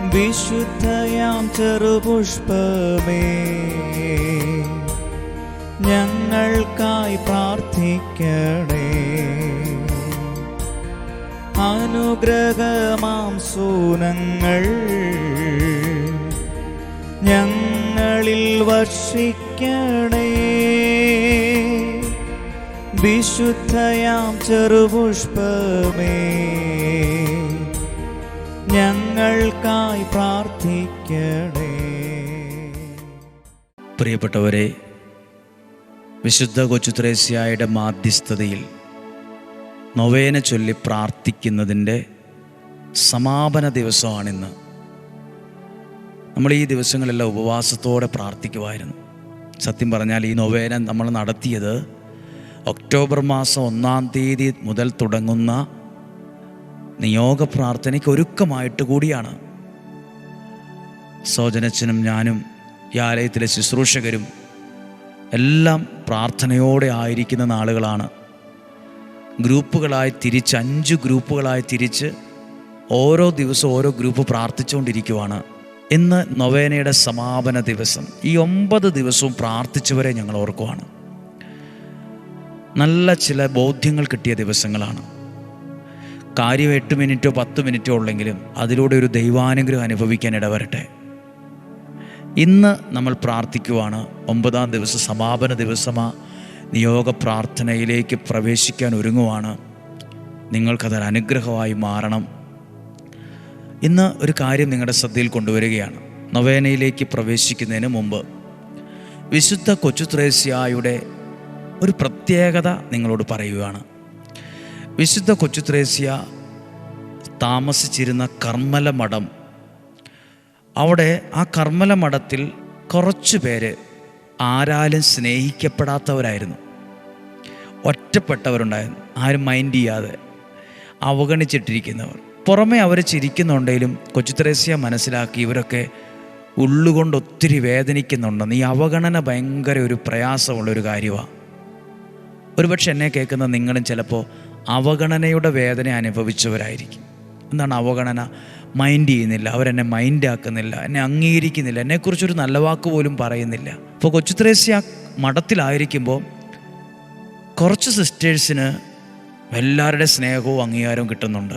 വിശുദ്ധയാം ചെറുപുഷ്പമേ. ഞങ്ങൾക്കായി പ്രാർത്ഥിക്കണേ. അനുഗ്രഹമാം സൂനങ്ങൾ. ഞങ്ങളിൽ വർഷിക്കണേ. വിശുദ്ധയാം ചെറുപുഷ്പമേ. ഞങ്ങൾക്കായി പ്രാർത്ഥിക്കണേ. പ്രിയപ്പെട്ടവരെ വിശുദ്ധ കൊച്ചുത്രേസ്യായുടെ മാധ്യസ്ഥതയിൽ നൊവേന ചൊല്ലി പ്രാർത്ഥിക്കുന്നതിന്റെ സമാപന ദിവസമാണിന്ന്. നമ്മൾ ഈ ദിവസങ്ങളെല്ലാം ഉപവാസത്തോടെ പ്രാർത്ഥിക്കുമായിരുന്നു. സത്യം പറഞ്ഞാൽ ഈ നൊവേന നമ്മൾ നടത്തിയത് ഒക്ടോബർ മാസം ഒന്നാം തീയതി മുതൽ തുടങ്ങുന്ന നിയോഗ പ്രാർത്ഥനയ്ക്ക് ഒരുക്കമായിട്ട് കൂടിയാണ്. സോജനച്ചനും ഞാനും ഈ ആലയത്തിലെ ശുശ്രൂഷകരും എല്ലാം പ്രാർത്ഥനയോടെ ആയിരിക്കുന്ന നാളുകളാണ്. ഗ്രൂപ്പുകളായി തിരിച്ച് അഞ്ച് ഗ്രൂപ്പുകളായി തിരിച്ച് ഓരോ ദിവസവും ഓരോ ഗ്രൂപ്പ് പ്രാർത്ഥിച്ചുകൊണ്ടിരിക്കുവാണ്. ഇന്ന് നൊവേനയുടെ സമാപന ദിവസം. ഈ ഒമ്പത് ദിവസവും പ്രാർത്ഥിച്ചവരെ ഞങ്ങൾ ഓർക്കുവാണ്. നല്ല ചില ബോധ്യങ്ങൾ കിട്ടിയ ദിവസങ്ങളാണ്. കാര്യം എട്ട് മിനിറ്റോ പത്ത് മിനിറ്റോ ഉള്ളെങ്കിലും അതിലൂടെ ഒരു ദൈവാനുഗ്രഹം അനുഭവിക്കാൻ ഇടവരട്ടെ. ഇന്ന് നമ്മൾ പ്രാർത്ഥിക്കുവാണ് ഒമ്പതാം ദിവസം സമാപന ദിവസമാ. നിയോഗ പ്രാർത്ഥനയിലേക്ക് പ്രവേശിക്കാൻ ഒരുങ്ങുവാണ്. നിങ്ങൾക്കതൊരു അനുഗ്രഹമായി മാറണം. ഇന്ന് ഒരു കാര്യം നിങ്ങളുടെ ശ്രദ്ധയിൽ കൊണ്ടുവരികയാണ്. നൊവേനയിലേക്ക് പ്രവേശിക്കുന്നതിന് മുമ്പ് വിശുദ്ധ കൊച്ചുത്രേസ്യായുടെ ഒരു പ്രത്യേകത നിങ്ങളോട് പറയുകയാണ് വിശുദ്ധ കൊച്ചുത്രേസ്യ താമസിച്ചിരുന്ന കർമ്മല മഠം അവിടെ ആ കർമ്മല മഠത്തിൽ കുറച്ചു പേര് ആരാലും സ്നേഹിക്കപ്പെടാത്തവരായിരുന്നു. ഒറ്റപ്പെട്ടവരുണ്ടായിരുന്നു. ആരും മൈൻഡ് ചെയ്യാതെ അവഗണിച്ചിട്ടിരിക്കുന്നവർ. പുറമെ അവർ ചിരിക്കുന്നുണ്ടെങ്കിലും കൊച്ചുത്രേസ്യ മനസ്സിലാക്കി ഇവരൊക്കെ ഉള്ളുകൊണ്ട് ഒത്തിരി വേദനിക്കുന്നുണ്ടെന്ന് ഈ അവഗണന ഭയങ്കര ഒരു പ്രയാസമുള്ളൊരു കാര്യമാണ് ഒരുപക്ഷെ എന്നെ കേൾക്കുന്ന നിങ്ങളും ചിലപ്പോൾ അവഗണനയുടെ വേദന അനുഭവിച്ചവരായിരിക്കും. എന്താണ് അവഗണന? മൈൻഡ് ചെയ്യുന്നില്ല അവരെന്നെ മൈൻഡ് ആക്കുന്നില്ല എന്നെ അംഗീകരിക്കുന്നില്ല എന്നെക്കുറിച്ചൊരു നല്ല വാക്ക് പോലും പറയുന്നില്ല. ഇപ്പോൾ കൊച്ചുത്രേസ്യ മഠത്തിലായിരിക്കുമ്പോൾ കുറച്ച് സിസ്റ്റേഴ്സിന് എല്ലാവരുടെ സ്നേഹവും അംഗീകാരവും കിട്ടുന്നുണ്ട്.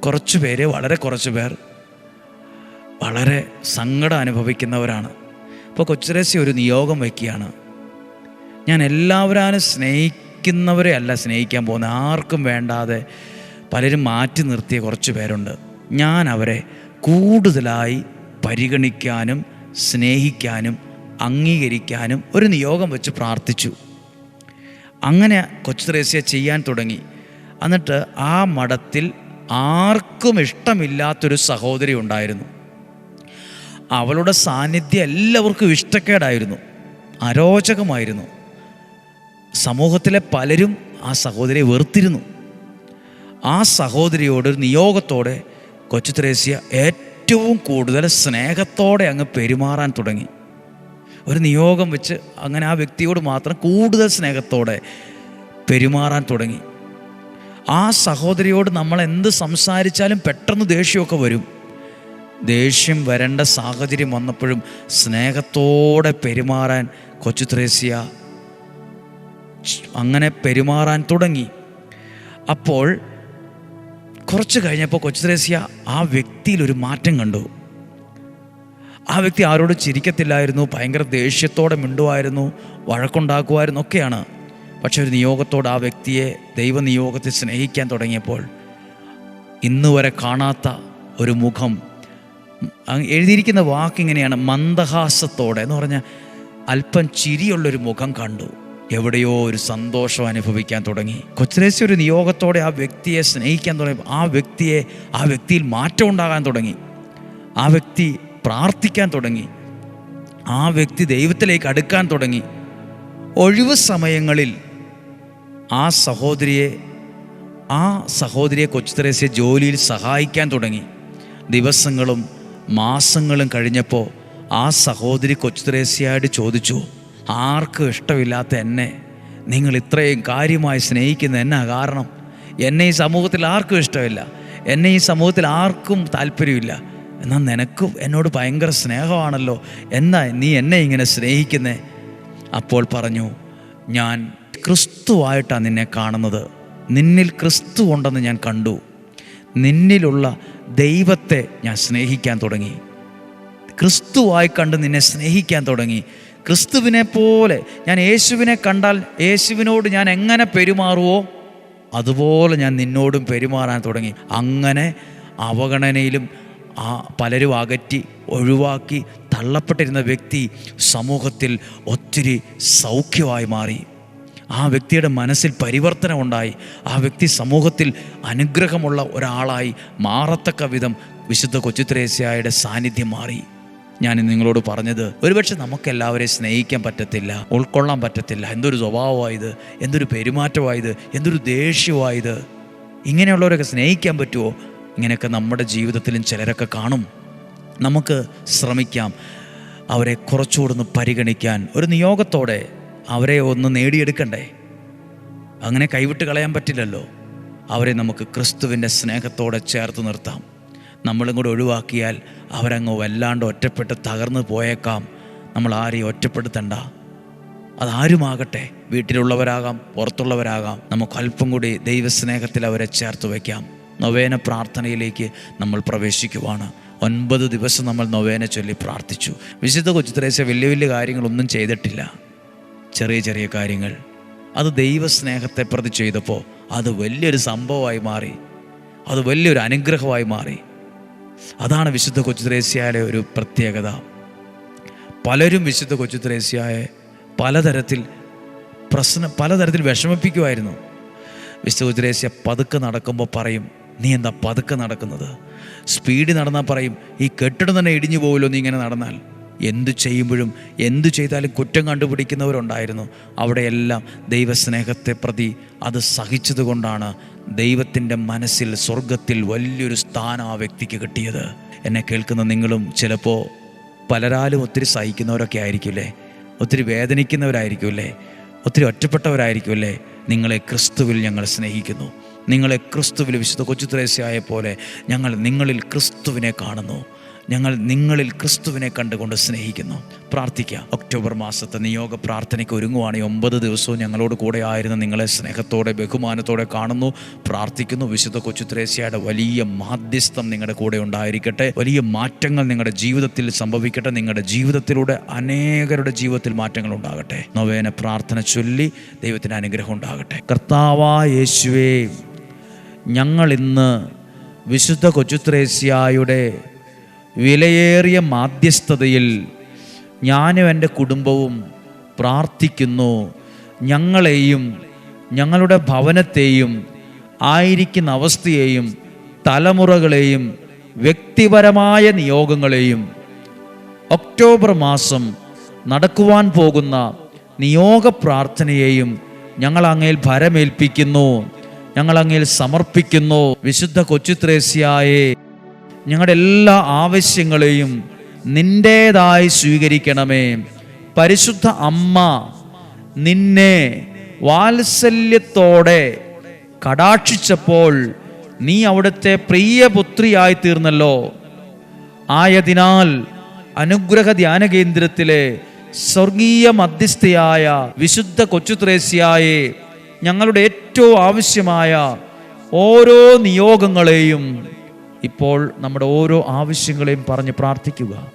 കുറച്ച് പേര് വളരെ കുറച്ച് പേർ വളരെ സങ്കടം അനുഭവിക്കുന്നവരാണ്. ഇപ്പോൾ കൊച്ചുരേസി ഒരു നിയോഗം വയ്ക്കുകയാണ്. ഞാൻ എല്ലാവരും സ്നേഹിക്കുന്നവരെ അല്ല സ്നേഹിക്കാൻ പോകുന്നത് ആർക്കും വേണ്ടാതെ പലരും മാറ്റി നിർത്തിയ കുറച്ച് പേരുണ്ട്. ഞാൻ അവരെ കൂടുതലായി പരിഗണിക്കാനും സ്നേഹിക്കാനും അംഗീകരിക്കാനും ഒരു നിയോഗം വെച്ച് പ്രാർത്ഥിച്ചു. അങ്ങനെ കൊച്ചു ത്രേസ്യ ചെയ്യാൻ തുടങ്ങി. എന്നിട്ട് ആ മഠത്തിൽ ആർക്കും ഇഷ്ടമില്ലാത്തൊരു സഹോദരി ഉണ്ടായിരുന്നു. അവളുടെ സാന്നിധ്യം എല്ലാവർക്കും ഇഷ്ടക്കേടായിരുന്നു. അരോചകമായിരുന്നു. സമൂഹത്തിലെ പലരും ആ സഹോദരിയെ വെറുത്തിരുന്നു. ആ സഹോദരിയോട് ഒരു നിയോഗത്തോടെ കൊച്ചു ത്രേസ്യ ഏറ്റവും കൂടുതൽ സ്നേഹത്തോടെ അങ്ങ് പെരുമാറാൻ തുടങ്ങി. ഒരു നിയോഗം വെച്ച് അങ്ങനെ ആ വ്യക്തിയോട് മാത്രം കൂടുതൽ സ്നേഹത്തോടെ പെരുമാറാൻ തുടങ്ങി. ആ സഹോദരിയോട് നമ്മൾ എന്ത് സംസാരിച്ചാലും പെട്ടെന്ന് ദേഷ്യമൊക്കെ വരും. ദേഷ്യം വരേണ്ട സാഹചര്യം വന്നപ്പോഴും സ്നേഹത്തോടെ പെരുമാറാൻ കൊച്ചു ത്രേസ്യ അങ്ങനെ പെരുമാറാൻ തുടങ്ങി. അപ്പോൾ കുറച്ച് കഴിഞ്ഞപ്പോൾ കൊച്ചു ത്രേസ്യ ആ വ്യക്തിയിൽ ഒരു മാറ്റം കണ്ടു. ആ വ്യക്തി ആരോട് ചിരിക്കത്തില്ലായിരുന്നു ഭയങ്കര ദേഷ്യത്തോടെ മിണ്ടുമായിരുന്നു വഴക്കുണ്ടാക്കുമായിരുന്നു ഒക്കെയാണ്. പക്ഷെ ഒരു നിയോഗത്തോട് ആ വ്യക്തിയെ ദൈവനിയോഗത്തെ സ്നേഹിക്കാൻ തുടങ്ങിയപ്പോൾ ഇന്ന് വരെ കാണാത്ത ഒരു മുഖം. എഴുതിയിരിക്കുന്ന വാക്ക് ഇങ്ങനെയാണ് മന്ദഹാസത്തോടെ എന്ന് പറഞ്ഞാൽ അല്പം ചിരിയുള്ളൊരു മുഖം കണ്ടു. എവിടെയോ ഒരു സന്തോഷം അനുഭവിക്കാൻ തുടങ്ങി. കൊച്ചുരേശ്യ ഒരു നിയോഗത്തോടെ ആ വ്യക്തിയെ സ്നേഹിക്കാൻ തുടങ്ങി. ആ വ്യക്തിയെ ആ വ്യക്തിയിൽ മാറ്റം ഉണ്ടാകാൻ തുടങ്ങി. ആ വ്യക്തി പ്രാർത്ഥിക്കാൻ തുടങ്ങി. ആ വ്യക്തി ദൈവത്തിലേക്ക് അടുക്കാൻ തുടങ്ങി. ഒഴിവ് സമയങ്ങളിൽ ആ സഹോദരിയെ ആ സഹോദരിയെ കൊച്ചു തെരേസ്യ ജോലിയിൽ സഹായിക്കാൻ തുടങ്ങി. ദിവസങ്ങളും മാസങ്ങളും കഴിഞ്ഞപ്പോൾ ആ സഹോദരി കൊച്ചു തെരേസ്യയോട് ചോദിച്ചു ആർക്കും ഇഷ്ടമില്ലാത്ത എന്നെ. നിങ്ങൾ ഇത്രയും കാര്യമായി സ്നേഹിക്കുന്ന എന്നാ കാരണം? എന്നെ ഈ സമൂഹത്തിൽ ആർക്കും ഇഷ്ടമില്ല. എന്നെ ഈ സമൂഹത്തിൽ ആർക്കും താല്പര്യമില്ല. എന്നാൽ നിനക്കും എന്നോട് ഭയങ്കര സ്നേഹമാണല്ലോ. എന്നാ നീ എന്നെ ഇങ്ങനെ സ്നേഹിക്കുന്നേ? അപ്പോൾ പറഞ്ഞു ഞാൻ ക്രിസ്തുവായിട്ടാണ് നിന്നെ കാണുന്നത്. നിന്നിൽ ക്രിസ്തു ഉണ്ടെന്ന് ഞാൻ കണ്ടു. നിന്നിലുള്ള ദൈവത്തെ ഞാൻ സ്നേഹിക്കാൻ തുടങ്ങി. ക്രിസ്തുവായി കണ്ട് നിന്നെ സ്നേഹിക്കാൻ തുടങ്ങി. ക്രിസ്തുവിനെ പോലെ ഞാൻ യേശുവിനെ കണ്ടാൽ യേശുവിനോട് ഞാൻ എങ്ങനെ പെരുമാറുവോ അതുപോലെ ഞാൻ നിന്നോടും പെരുമാറാൻ തുടങ്ങി. അങ്ങനെ അവഗണനയിലും ആ പലരും അകറ്റി ഒഴിവാക്കി തള്ളപ്പെട്ടിരുന്ന വ്യക്തി സമൂഹത്തിൽ ഒത്തിരി സൗഖ്യമായി മാറി. ആ വ്യക്തിയുടെ മനസ്സിൽ പരിവർത്തനം ഉണ്ടായി. ആ വ്യക്തി സമൂഹത്തിൽ അനുഗ്രഹമുള്ള ഒരാളായി മാറത്തക്ക വിധം വിശുദ്ധ കൊച്ചുത്രേസ്യായുടെ സാന്നിധ്യം മാറി. ഞാൻ നിങ്ങളോട് പറഞ്ഞത് ഒരുപക്ഷെ നമുക്കെല്ലാവരെയും സ്നേഹിക്കാൻ പറ്റത്തില്ല ഉൾക്കൊള്ളാൻ പറ്റത്തില്ല. എന്തൊരു സ്വഭാവമായത് എന്തൊരു പെരുമാറ്റമായത് എന്തൊരു ദേഷ്യമായത്. ഇങ്ങനെയുള്ളവരൊക്കെ സ്നേഹിക്കാൻ പറ്റുമോ ഇങ്ങനെയൊക്കെ നമ്മുടെ ജീവിതത്തിലും ചിലരൊക്കെ കാണും. നമുക്ക് ശ്രമിക്കാം. അവരെ കുറച്ചുകൂടെ ഒന്ന് പരിഗണിക്കാൻ. ഒരു നിയോഗത്തോടെ അവരെ ഒന്ന് നേടിയെടുക്കണ്ടേ? അങ്ങനെ കൈവിട്ട് കളയാൻ പറ്റില്ലല്ലോ. അവരെ നമുക്ക് ക്രിസ്തുവിന്റെ സ്നേഹത്തോടെ ചേർത്ത് നിർത്താം. നമ്മളും കൂടെ ഒഴിവാക്കിയാൽ അവരങ്ങ് വല്ലാണ്ട് ഒറ്റപ്പെട്ട് തകർന്നു പോയേക്കാം. നമ്മൾ ആരെയും ഒറ്റപ്പെടുത്തണ്ട. അതാരുമാകട്ടെ വീട്ടിലുള്ളവരാകാം പുറത്തുള്ളവരാകാം. നമുക്ക് അല്പം കൂടി ദൈവസ്നേഹത്തിൽ അവരെ ചേർത്ത് വയ്ക്കാം. നൊവേന പ്രാർത്ഥനയിലേക്ക് നമ്മൾ പ്രവേശിക്കുവാണ്. ഒൻപത് ദിവസം നമ്മൾ നൊവേന ചൊല്ലി പ്രാർത്ഥിച്ചു. വിശുദ്ധ കൊച്ചുത്രേശ വലിയ വലിയ കാര്യങ്ങളൊന്നും ചെയ്തിട്ടില്ല. ചെറിയ ചെറിയ കാര്യങ്ങൾ. അത് ദൈവസ്നേഹത്തെ പ്രതി ചെയ്തപ്പോൾ അത് വലിയൊരു സംഭവമായി മാറി. അത് വലിയൊരു അനുഗ്രഹമായി മാറി. അതാണ് വിശുദ്ധ കൊച്ചുത്രേസ്യയുടെ ഒരു പ്രത്യേകത. പലരും വിശുദ്ധ കൊച്ചുത്രേസ്യയെ പലതരത്തിൽ പ്രശ്നം പലതരത്തിൽ വിഷമിപ്പിക്കുമായിരുന്നു. വിശുദ്ധ കൊച്ചുത്രേസ്യ പതുക്കെ നടക്കുമ്പോൾ പറയും നീ എന്താ പതുക്കെ നടക്കുന്നത്? സ്പീഡ് നടന്നാൽ പറയും ഈ കെട്ടിടം തന്നെ ഇടിഞ്ഞു പോകുമല്ലോ നീ ഇങ്ങനെ നടന്നാൽ. എന്തു ചെയ്യുമ്പോഴും എന്തു ചെയ്താലും കുറ്റം കണ്ടുപിടിക്കുന്നവരുണ്ടായിരുന്നു. അവിടെയെല്ലാം ദൈവസ്നേഹത്തെ പ്രതി അത് സഹിച്ചതുകൊണ്ടാണ് ദൈവത്തിന്റെ മനസ്സിൽ സ്വർഗത്തിൽ വലിയൊരു സ്ഥാനം ആ വ്യക്തിക്ക് കിട്ടിയത്. എന്നെ കേൾക്കുന്ന നിങ്ങളും ചിലപ്പോൾ പലരാലും ഒത്തിരി സഹിക്കുന്നവരൊക്കെ ആയിരിക്കില്ലേ? ഒത്തിരി വേദനിക്കുന്നവരായിരിക്കുമല്ലേ ഒത്തിരി ഒറ്റപ്പെട്ടവരായിരിക്കുമല്ലേ നിങ്ങളെ ക്രിസ്തുവിൽ ഞങ്ങൾ സ്നേഹിക്കുന്നു. നിങ്ങളെ ക്രിസ്തുവിൽ വിശുദ്ധ കൊച്ചുത്രേശയായ പോലെ ഞങ്ങൾ നിങ്ങളിൽ ക്രിസ്തുവിനെ കാണുന്നു. ഞങ്ങൾ നിങ്ങളിൽ ക്രിസ്തുവിനെ കണ്ടുകൊണ്ട് സ്നേഹിക്കുന്നു. പ്രാർത്ഥിക്കുക ഒക്ടോബർ മാസത്തെ നിയോഗ പ്രാർത്ഥനയ്ക്ക് ഒരുങ്ങുവാണ്. ഈ ഒമ്പത് ദിവസവും ഞങ്ങളോട് കൂടെ ആയിരുന്ന നിങ്ങളെ സ്നേഹത്തോടെ ബഹുമാനത്തോടെ കാണുന്നു പ്രാർത്ഥിക്കുന്നു. വിശുദ്ധ കൊച്ചുത്രേസ്യയുടെ വലിയ മാധ്യസ്ഥം നിങ്ങളുടെ കൂടെ ഉണ്ടായിരിക്കട്ടെ. വലിയ മാറ്റങ്ങൾ നിങ്ങളുടെ ജീവിതത്തിൽ സംഭവിക്കട്ടെ. നിങ്ങളുടെ ജീവിതത്തിലൂടെ അനേകരുടെ ജീവിതത്തിൽ മാറ്റങ്ങൾ ഉണ്ടാകട്ടെ. നവേന പ്രാർത്ഥന ചൊല്ലി ദൈവത്തിന് അനുഗ്രഹം ഉണ്ടാകട്ടെ. കർത്താവാ യേശുവേ ഞങ്ങൾ ഇന്ന് വിശുദ്ധ കൊച്ചുത്രേസ്യായുടെ വിലയേറിയ മാധ്യസ്ഥതയിൽ ഞാനും എന്റെ കുടുംബവും പ്രാർത്ഥിക്കുന്നു. ഞങ്ങളെയും ഞങ്ങളുടെ ഭവനത്തെയും ആയിരിക്കുന്ന അവസ്ഥയെയും തലമുറകളെയും വ്യക്തിപരമായ നിയോഗങ്ങളെയും ഒക്ടോബർ മാസം നടക്കുവാൻ പോകുന്ന നിയോഗ പ്രാർത്ഥനയെയും ഞങ്ങൾ അങ്ങയിൽ ഭരമേൽപ്പിക്കുന്നു. ഞങ്ങൾ അങ്ങയിൽ സമർപ്പിക്കുന്നു. വിശുദ്ധ കൊച്ചുത്രേസ്യായെ. ഞങ്ങളുടെ എല്ലാ ആവശ്യങ്ങളെയും നിന്റേതായി സ്വീകരിക്കണമേ. പരിശുദ്ധ അമ്മ നിന്നെ വാത്സല്യത്തോടെ കടാക്ഷിച്ചപ്പോൾ നീ അവിടുത്തെ പ്രിയപുത്രിയായി തീർന്നല്ലോ. ആയതിനാൽ അനുഗ്രഹ ധ്യാന കേന്ദ്രത്തിലെ സ്വർഗീയ മധ്യസ്ഥയായ വിശുദ്ധ കൊച്ചുത്രേസ്യായെ ഞങ്ങളുടെ ഏറ്റവും ആവശ്യമായ ഓരോ നിയോഗങ്ങളെയും ഇപ്പോൾ നമ്മുടെ ഓരോ ആവശ്യങ്ങളെയും പറഞ്ഞ് പ്രാർത്ഥിക്കുക.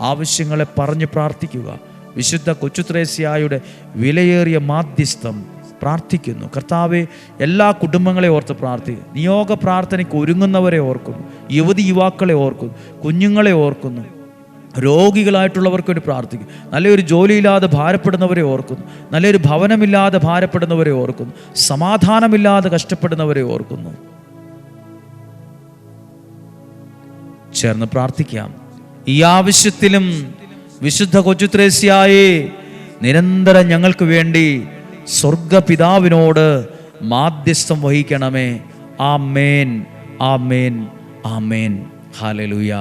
ആവശ്യങ്ങളെ പറഞ്ഞ് പ്രാർത്ഥിക്കുക. വിശുദ്ധ കൊച്ചുത്രേസ്യായുടെ വിലയേറിയ മാധ്യസ്ഥം പ്രാർത്ഥിക്കുന്നു. കർത്താവെ എല്ലാ കുടുംബങ്ങളെ ഓർത്ത് പ്രാർത്ഥിക്കുന്നു നിയോഗ പ്രാർത്ഥനയ്ക്ക് ഒരുങ്ങുന്നവരെ ഓർക്കുന്നു. യുവതി യുവാക്കളെ ഓർക്കുന്നു. കുഞ്ഞുങ്ങളെ ഓർക്കുന്നു. രോഗികളായിട്ടുള്ളവർക്ക് വേണ്ടി പ്രാർത്ഥിക്കും. നല്ലൊരു ജോലിയില്ലാതെ ഭാരപ്പെടുന്നവരെ ഓർക്കുന്നു. നല്ലൊരു ഭവനമില്ലാതെ ഭാരപ്പെടുന്നവരെ ഓർക്കുന്നു. സമാധാനമില്ലാതെ കഷ്ടപ്പെടുന്നവരെ ഓർക്കുന്നു. ചേർന്ന് പ്രാർത്ഥിക്കാം. ഈ ആവശ്യത്തിലും വിശുദ്ധ കൊച്ചുത്രേസ്യായെ നിരന്തരം ഞങ്ങൾക്ക് വേണ്ടി സ്വർഗപിതാവിനോട് മാധ്യസ്ഥം വഹിക്കണമേ. ആ മേൻ ആ മേൻ ആ മേൻ ഹാലലൂയ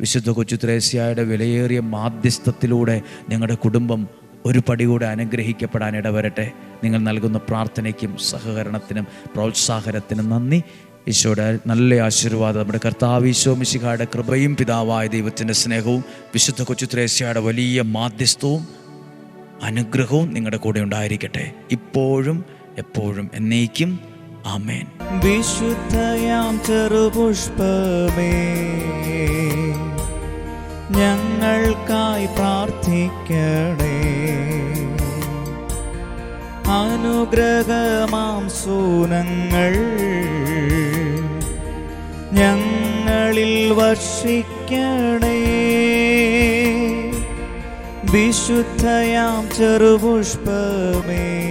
വിശുദ്ധ കൊച്ചുത്രേസ്യായുടെ വിലയേറിയ മാധ്യസ്ഥത്തിലൂടെ ഞങ്ങളുടെ കുടുംബം ഒരു പടി കൂടെ അനുഗ്രഹിക്കപ്പെടാൻ ഇടവരട്ടെ നിങ്ങൾ നൽകുന്ന പ്രാർത്ഥനയ്ക്കും സഹകരണത്തിനും പ്രോത്സാഹനത്തിനും നന്ദി. ഈശോയുടെ നല്ല ആശീർവാദം നമ്മുടെ കർത്താവ് ഈശോ മിശിഹായുടെ കൃപയും പിതാവായ ദൈവത്തിന്റെ സ്നേഹവും വിശുദ്ധ കൊച്ചുത്രേസ്യയുടെ വലിയ മാധ്യസ്ഥവും അനുഗ്രഹവും നിങ്ങളുടെ കൂടെ ഉണ്ടായിരിക്കട്ടെ. ഇപ്പോഴും എപ്പോഴും എന്നേക്കും. ആമേൻ. വിശുദ്ധയാം ചെറുപുഷ്പമേ ഞങ്ങൾക്കായി പ്രാർത്ഥിക്കണേ. അനുഗ്രഹമാം സൂനങ്ങൾ ഞങ്ങളിൽ വർഷിക്കണേ. വിശുദ്ധയാം ചെറുപുഷ്പമേ.